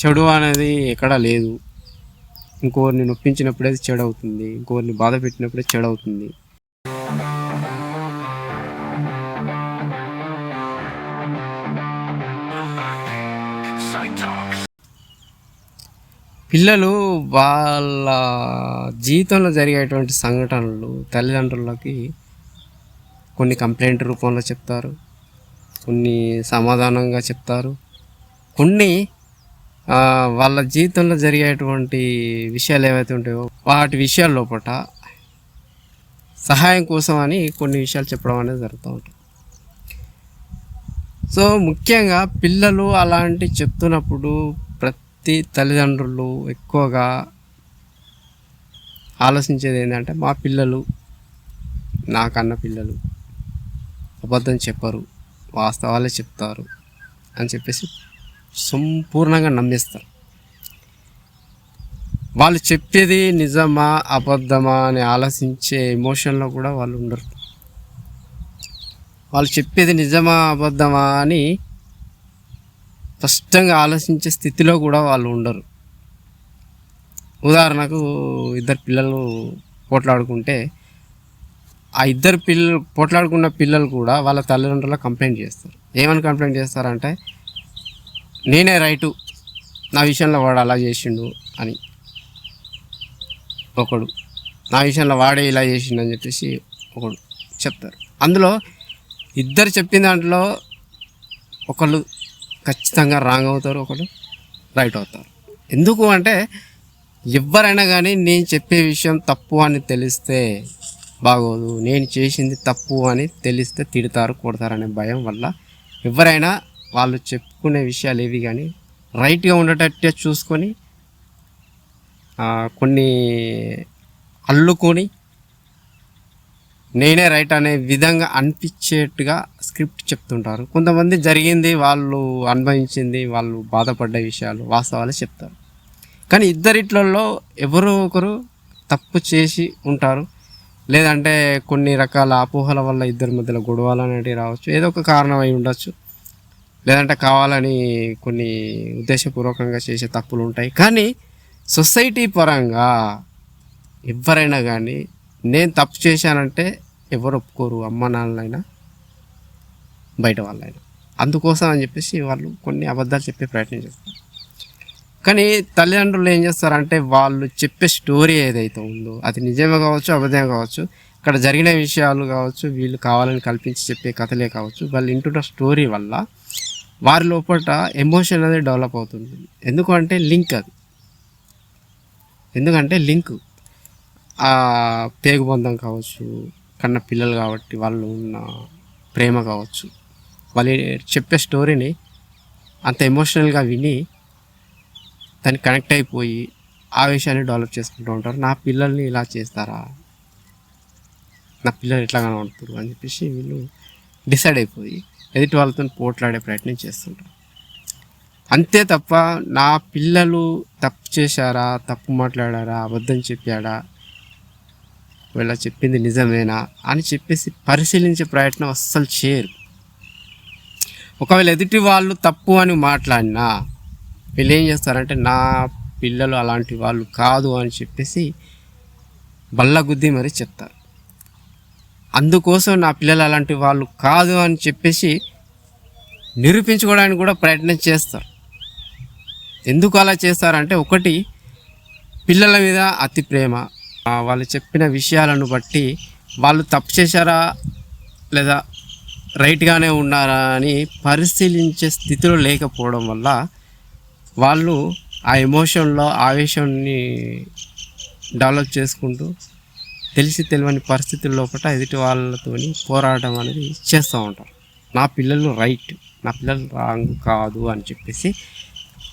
చెడు అనేది ఎక్కడా లేదు. ఇంకోరిని నొప్పించినప్పుడే అది చెడు అవుతుంది ఇంకోరిని బాధ పెట్టినప్పుడే చెడు అవుతుంది పిల్లలు వాళ్ళ జీవితంలో జరిగేటువంటి సంఘటనలు తల్లిదండ్రులకి కొన్ని కంప్లైంట్ రూపంలో చెప్తారు. కొన్ని సమాధానంగా చెప్తారు. కొన్ని వాళ్ళ జీవితంలో జరిగేటువంటి విషయాలు ఏవైతే ఉంటాయో వాటి విషయాల లోపల సహాయం కోసం అని కొన్ని విషయాలు చెప్పడం అనేది జరుగుతూ ఉంటుంది. సో ముఖ్యంగా పిల్లలు అలాంటి చెప్తున్నప్పుడు ప్రతి తల్లిదండ్రులు ఎక్కువగా ఆలోచించేది ఏంటంటే మా పిల్లలు నాకన్న పిల్లలు అబద్ధం చెప్పరు వాస్తవాలే చెప్తారు అని చెప్పేసి సంపూర్ణంగా నమ్మేస్తారు. వాళ్ళు చెప్పేది నిజమా అబద్ధమా అని ఆలోచించే ఎమోషన్లో కూడా వాళ్ళు ఉండరు. వాళ్ళు చెప్పేది నిజమా అబద్ధమా అని స్పష్టంగా ఆలోచించే స్థితిలో కూడా వాళ్ళు ఉండరు. ఉదాహరణకు ఇద్దరు పిల్లలు పోట్లాడుకుంటే ఆ ఇద్దరు పిల్లలు పోట్లాడుకున్న పిల్లలు కూడా వాళ్ళ తల్లిదండ్రుల కంప్లైంట్ చేస్తారు. ఏమని కంప్లైంట్ చేస్తారంటే నేనే రైటు. నా విషయంలో వాడు అలా చేసిండు అని. ఒకడు. నా విషయంలో వాడే ఇలా చేసిండు అని చెప్పేసి ఒకడు చెప్తారు. అందులో ఇద్దరు చెప్పిన దాంట్లో ఒకళ్ళు ఖచ్చితంగా రాంగ్ అవుతారు ఒకళ్ళు రైట్ అవుతారు. ఎందుకు అంటే ఎవరైనా కానీ నేను చెప్పే విషయం తప్పు అని తెలిస్తే బాగోదు. నేను చేసింది తప్పు అని తెలిస్తే తిడతారు కొడతారు అనే భయం వల్ల ఎవరైనా వాళ్ళు చెప్పుకునే విషయాలు ఏవి కానీ రైట్గా ఉండేటట్టే చూసుకొని కొన్ని అల్లుకొని నేనే రైట్ అనే విధంగా అనిపించేట్టుగా స్క్రిప్ట్ చెప్తుంటారు. కొంతమంది జరిగింది వాళ్ళు అనుభవించింది వాళ్ళు బాధపడ్డ విషయాలు వాస్తవాలు చెప్తారు. కానీ ఇద్దరిట్లలో ఎవరో ఒకరు తప్పు చేసి ఉంటారు. లేదంటే కొన్ని రకాల అపోహల వల్ల ఇద్దరి మధ్యలో గొడవలు అనేటివి రావచ్చు. ఏదో ఒక కారణం అయి ఉండొచ్చు. లేదంటే కావాలని కొన్ని ఉద్దేశపూర్వకంగా చేసే తప్పులు ఉంటాయి. కానీ సొసైటీ పరంగా ఎవరైనా కానీ నేను తప్పు చేశానంటే ఎవరు ఒప్పుకోరు అమ్మ నాన్నలైనా బయట వాళ్ళైనా. అందుకోసం అని చెప్పేసి వాళ్ళు కొన్ని అబద్ధాలు చెప్పే ప్రయత్నం చేస్తారు. కానీ తల్లిదండ్రులు ఏం చేస్తారంటే వాళ్ళు చెప్పే స్టోరీ ఏదైతే ఉందో అది నిజమే కావచ్చు అబద్ధమే కావచ్చు అక్కడ జరిగిన విషయాలు కావచ్చు వీళ్ళు కావాలని కల్పించి చెప్పే కథలే కావచ్చు వాళ్ళు వింటున్న స్టోరీ వల్ల వారి లోపల ఎమోషన్ అనేది డెవలప్ అవుతుంది. ఎందుకంటే లింక్ అది. ఎందుకంటే లింక్. పేగుబంధం కావచ్చు కన్న పిల్లలు కాబట్టి వాళ్ళు ఉన్న ప్రేమ కావచ్చు వాళ్ళు చెప్పే స్టోరీని అంత ఎమోషనల్గా విని దానికి కనెక్ట్ అయిపోయి ఆ విషయాన్ని డెవలప్ చేసుకుంటూ ఉంటారు. నా పిల్లల్ని ఇలా చేస్తారా? నా పిల్లలు ఎట్లా కనబడుతారు అని చెప్పేసి వీళ్ళు డిసైడ్ అయిపోయి ఎదుటి వాళ్ళతో పోట్లాడే ప్రయత్నం చేస్తుంటారు. అంతే తప్ప నా పిల్లలు తప్పు చేశారా తప్పు మాట్లాడారా అబద్ధం చెప్పాడా వీళ్ళ చెప్పింది నిజమేనా అని చెప్పేసి పరిశీలించే ప్రయత్నం అస్సలు చేయరు. ఒకవేళ ఎదుటి వాళ్ళు తప్పు అని మాట్లాడినా వీళ్ళు ఏం చేస్తారంటే నా పిల్లలు అలాంటి వాళ్ళు కాదు అని చెప్పేసి బల్లగుద్ది మరీ చెప్తారు. అందుకోసం నా పిల్లలు అలాంటి వాళ్ళు కాదు అని చెప్పేసి నిరూపించుకోవడానికి కూడా ప్రయత్నం చేస్తారు. ఎందుకు అలా చేస్తారంటే ఒకటి పిల్లల మీద అతి ప్రేమ. వాళ్ళు చెప్పిన విషయాలను బట్టి వాళ్ళు తప్పు చేశారా లేదా రైట్గానే ఉన్నారా అని పరిశీలించే స్థితిలో లేకపోవడం వల్ల వాళ్ళు ఆ ఎమోషన్లో ఆవేశాన్ని డెవలప్ చేసుకుంటూ తెలిసి తెలియని పరిస్థితుల లోపల ఎదుటి వాళ్ళతోని పోరాటం అనేది చేస్తూ ఉంటారు నా పిల్లలు రైట్ నా పిల్లలు రాంగ్ కాదు అని చెప్పేసి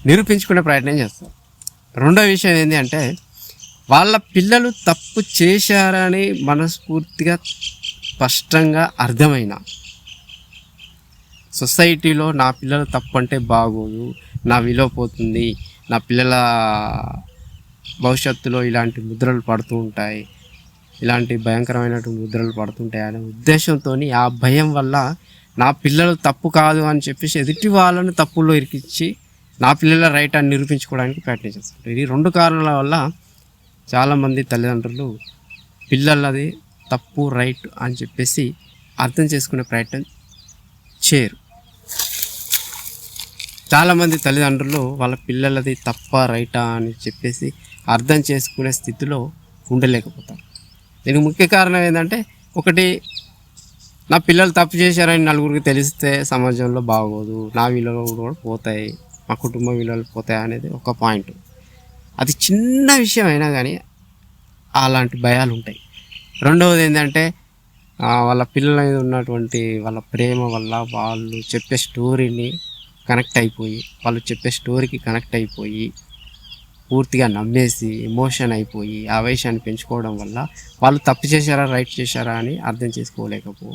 నిరూపించుకునే ప్రయత్నం చేస్తారు రెండో విషయం ఏంటి అంటే వాళ్ళ పిల్లలు తప్పు చేశారని మనస్ఫూర్తిగా స్పష్టంగా అర్థమైన సొసైటీలో నా పిల్లలు తప్పు అంటే బాగోదు నా విలువ పోతుంది నా పిల్లల భవిష్యత్తులో ఇలాంటి ముద్రలు పడుతూ ఉంటాయి ఇలాంటి భయంకరమైనటువంటి ముద్రలు పడుతుంటాయనే ఉద్దేశంతో ఆ భయం వల్ల నా పిల్లలు తప్పు కాదు అని చెప్పేసి ఎదుటి వాళ్ళని తప్పుల్లో ఇరికించి నా పిల్లల రైట్ అని నిరూపించుకోవడానికి ప్రయత్నం చేస్తుంటారు. ఇది రెండు కారణాల వల్ల చాలామంది తల్లిదండ్రులు పిల్లలది తప్పు రైట్ అని చెప్పేసి అర్థం చేసుకునే ప్రయత్నం చేయరు. చాలామంది తల్లిదండ్రులు వాళ్ళ పిల్లలది తప్ప రైటా అని చెప్పేసి అర్థం చేసుకునే స్థితిలో ఉండలేకపోతారు. దీనికి ముఖ్య కారణం ఏంటంటే ఒకటి నా పిల్లలు తప్పు చేశారని నలుగురికి తెలిస్తే సమాజంలో బాగోదు నా విలువలు కూడా పోతాయి మా కుటుంబ విలువలు పోతాయి అనేది ఒక పాయింట్. అది చిన్న విషయం అయినా కానీ అలాంటి భయాలు ఉంటాయి. రెండవది ఏంటంటే వాళ్ళ పిల్లల మీద ఉన్నటువంటి వాళ్ళ ప్రేమ వల్ల వాళ్ళు చెప్పే స్టోరీని కనెక్ట్ అయిపోయి వాళ్ళు చెప్పే స్టోరీకి కనెక్ట్ అయిపోయి పూర్తిగా నమ్మేసి ఎమోషన్ అయిపోయి ఆవేశాన్ని పెంచుకోవడం వల్ల వాళ్ళు తప్పు చేశారా రైట్ చేశారా అని అర్థం చేసుకోలేకపో